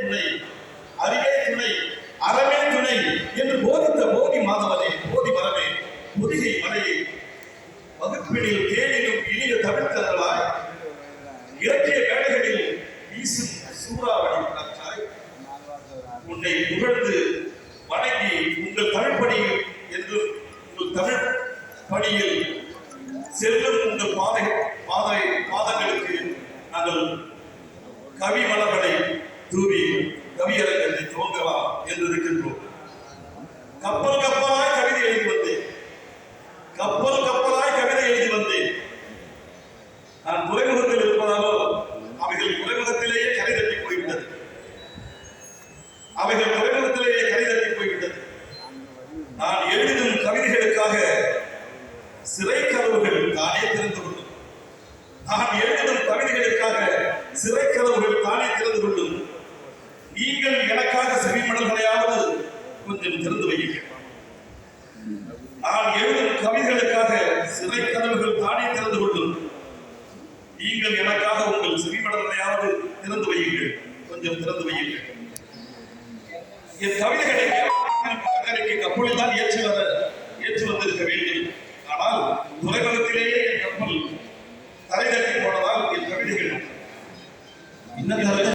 துணை அறிவே துணை அறமே துணை என்று போதித்த போதி மாதவனே போதி மரமே பொதிகை மலையை வகுப்பினில் தேனிலும் இனிய தமிழ்த்தர்களாய் இலக்கிய வேலைகளில் வீசும் சூறாவளி காற்றாய் உன்னை புகழ்ந்து வணங்கி உங்கள் தமிழ் பணியில் என்று உங்கள் தமிழ் பணியில் செல்லும் உங்கள் பாதை பாதை பாதங்களுக்கு நாங்கள் கவி மலர்களை தூவி கவியரங்கத்தை துவங்கலாம் என்று இருக்கின்றோம். கப்பல் கப்பலாய் கவிதை எழுதி வந்தேன். கப்பல் கப்பலாய் கவிதை எழுதி வந்தேன். நான் துறைமுகத்தில் இருப்பதாலோ அவைகள் துறைமுகத்திலேயே கரை தட்டி போய்விட்டது. அவைகள் துறைமுகத்திலேயே கரை தட்டி போய்விட்டது. நான் எழுதும் கவிதைகளுக்காக சிறை கதவுகள் தானே திறந்து நான் எழுதும் கவிதைகளுக்காக சிறை கதவுகள் தானே திறந்து கொள்ளும் நீங்கள் எனக்காக கொஞ்சம் திறந்து வையுங்கள். நான் எழுதும் கவிதைகளுக்காக சிறை கதவுகள் தானே திறந்து கொள்ளும். நீங்கள் எனக்காக உங்கள் செவிமடல்களையாவது திறந்து வையுங்கள். கொஞ்சம் திறந்து வையுங்கள். என் கவிதைகளை கப்பலில் தான் ஏற்றி வர